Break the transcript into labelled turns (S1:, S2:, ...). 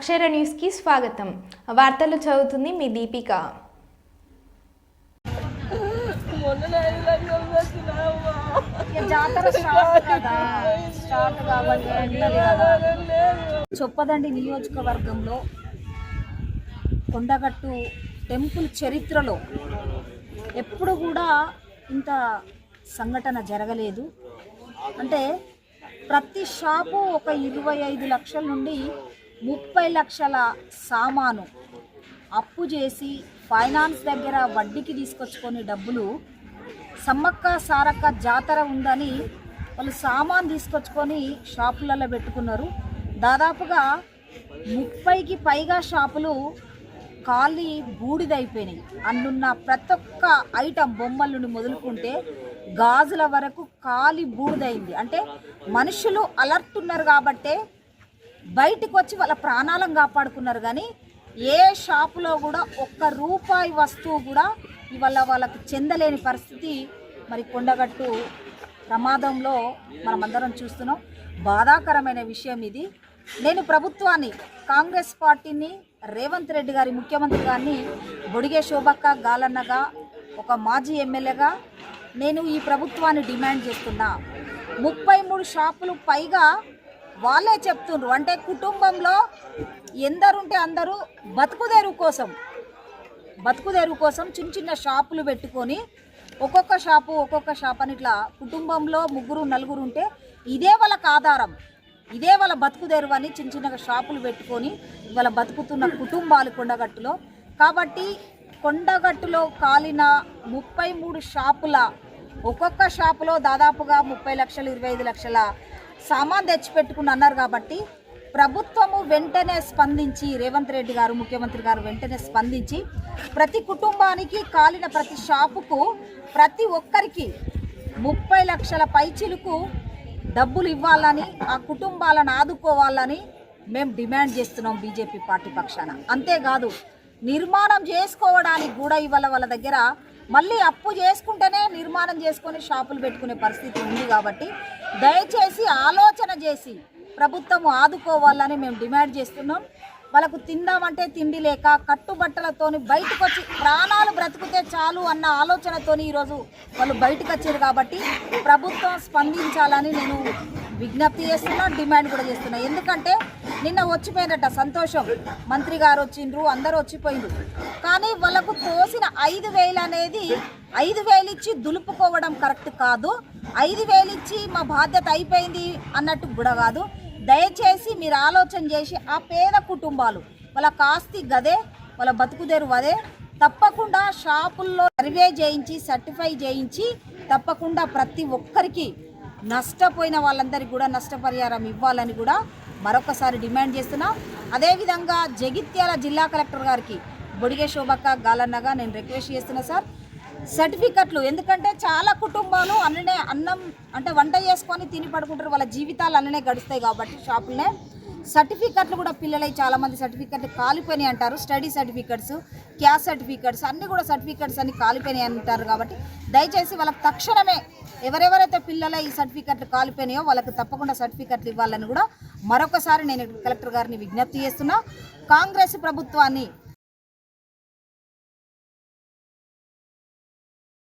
S1: అక్షర న్యూస్కి స్వాగతం. వార్తలు చదువుతుంది మీ దీపిక.
S2: జాతర స్టార్ట్ స్టార్ట్ కాబట్టి చొప్పదండి నియోజకవర్గంలో కొండగట్టు టెంపుల్ చరిత్రలో ఎప్పుడు కూడా ఇంత సంఘటన జరగలేదు. అంటే ప్రతి షాపు ఒక ఇరవై ఐదు లక్షల నుండి ముప్పై లక్షల సామాను అప్పు చేసి ఫైనాన్స్ దగ్గర వడ్డీకి తీసుకొచ్చుకొని డబ్బులు సమ్మక్క సారక్క జాతర ఉందని వాళ్ళు సామాన్ తీసుకొచ్చుకొని షాపులలో పెట్టుకున్నారు. దాదాపుగా ముప్పైకి పైగా షాపులు ఖాళీ బూడిదైపోయినాయి. అందున్న ప్రతి ఒక్క ఐటమ్ బొమ్మల నుండి మొదలుకుంటే గాజుల వరకు ఖాళీ బూడిదైంది. అంటే మనుషులు అలర్ట్ ఉన్నారు కాబట్టే బయటికి వచ్చి వాళ్ళ ప్రాణాలను కాపాడుకున్నారు కానీ ఏ షాపులో కూడా ఒక్క రూపాయి వస్తువు కూడా ఇవాళ వాళ్ళకి చెందలేని పరిస్థితి మరి కొండగట్టు ప్రమాదంలో మనమందరం చూస్తున్నాం. బాధాకరమైన విషయం ఇది. నేను ప్రభుత్వాన్ని కాంగ్రెస్ పార్టీని రేవంత్ రెడ్డి గారి ముఖ్యమంత్రి గారిని బొడిగే శోభక్క గాలన్నగా ఒక మాజీ ఎమ్మెల్యేగా నేను ఈ ప్రభుత్వాన్ని డిమాండ్ చేస్తున్నా. ముప్పై మూడు షాపులు పైగా వాళ్ళే చెప్తుండ్రు. అంటే కుటుంబంలో ఎందరుంటే అందరూ బతుకుదేరు కోసం బతుకుదేరు కోసం చిన్న చిన్న షాపులు పెట్టుకొని ఒక్కొక్క షాపు ఒక్కొక్క షాప్ అని ఇట్లా కుటుంబంలో ముగ్గురు నలుగురు ఉంటే ఇదే వాళ్ళకి ఆధారం. ఇదే వాళ్ళ బతుకుదేరు అని చిన్న చిన్నగా షాపులు పెట్టుకొని ఇవాళ బతుకుతున్న కుటుంబాలు కొండగట్టులో. కాబట్టి కొండగట్టులో కాలిన ముప్పై మూడు షాపుల ఒక్కొక్క షాపులో దాదాపుగా ముప్పై లక్షలు ఇరవై ఐదు లక్షల సామాన్ తెచ్చిపెట్టుకుని అన్నారు కాబట్టి ప్రభుత్వము వెంటనే స్పందించి రేవంత్ రెడ్డి గారు ముఖ్యమంత్రి గారు వెంటనే స్పందించి ప్రతి కుటుంబానికి కాలిన ప్రతి షాపుకు ప్రతి ఒక్కరికి ముప్పై లక్షల పైచిలుకు డబ్బులు ఇవ్వాలని ఆ కుటుంబాలను ఆదుకోవాలని మేము డిమాండ్ చేస్తున్నాం బీజేపీ పార్టీ పక్షాన. అంతేకాదు నిర్మాణం చేసుకోవడానికి కూడా ఇవాళ వాళ్ళ దగ్గర మళ్ళీ అప్పు చేసుకుంటేనే నిర్మాణం చేసుకొని షాపులు పెట్టుకునే పరిస్థితి ఉంది కాబట్టి దయచేసి ఆలోచన చేసి ప్రభుత్వం ఆదుకోవాలని మేము డిమాండ్ చేస్తున్నాం. వాళ్ళకు తిందామంటే తిండి లేక కట్టుబట్టలతోని బయటకు వచ్చి ప్రాణాలు బ్రతికితే చాలు అన్న ఆలోచనతోని ఈరోజు వాళ్ళు బయటకు వచ్చారు కాబట్టి ప్రభుత్వం స్పందించాలని నేను విజ్ఞప్తి చేస్తున్నా డిమాండ్ కూడా చేస్తున్నా. ఎందుకంటే నిన్న వచ్చిపోయినట్ట సంతోషం. మంత్రి గారు వచ్చిండ్రు అందరూ వచ్చిపోయిండ్రు. కానీ వాళ్ళకు తోసిన ఐదు వేలు అనేది ఐదు వేలు ఇచ్చి దులుపుకోవడం కరెక్ట్ కాదు. ఐదు వేలు ఇచ్చి మా బాధ్యత అయిపోయింది అన్నట్టు కూడా కాదు. దయచేసి మీరు ఆలోచన చేసి ఆ పేద కుటుంబాలు వాళ్ళ కాస్తి గదే వాళ్ళ బతుకుదేరు అదే. తప్పకుండా షాపుల్లో సర్వే చేయించి సర్టిఫై చేయించి తప్పకుండా ప్రతి ఒక్కరికి నష్టపోయిన వాళ్ళందరికీ కూడా నష్టపరిహారం ఇవ్వాలని కూడా మరొకసారి డిమాండ్ చేస్తున్నా. అదేవిధంగా జగిత్యాల జిల్లా కలెక్టర్ గారికి బొడిగే శోభక్క గాలన్నగా నేను రిక్వెస్ట్ చేస్తున్నా సార్. సర్టిఫికెట్లు ఎందుకంటే చాలా కుటుంబాలు అన్ననే అన్నం అంటే వంట చేసుకొని తిని పడుకుంటారు. వాళ్ళ జీవితాలు అన్ననే గడుస్తాయి కాబట్టి షాపులనే. సర్టిఫికెట్లు కూడా పిల్లలై చాలామంది సర్టిఫికెట్లు కాలిపోయినాయి అంటారు. స్టడీ సర్టిఫికెట్స్ క్యాస్ట్ సర్టిఫికెట్స్ అన్ని కూడా సర్టిఫికెట్స్ అన్ని కాలిపోయినాయి అంటారు కాబట్టి దయచేసి వాళ్ళకి తక్షణమే ఎవరెవరైతే పిల్లల ఈ సర్టిఫికెట్లు కాలిపోయినాయో వాళ్ళకి తప్పకుండా సర్టిఫికెట్లు ఇవ్వాలని కూడా మరొకసారి నేను కలెక్టర్ గారిని విజ్ఞప్తి చేస్తున్నా. కాంగ్రెస్ ప్రభుత్వాన్ని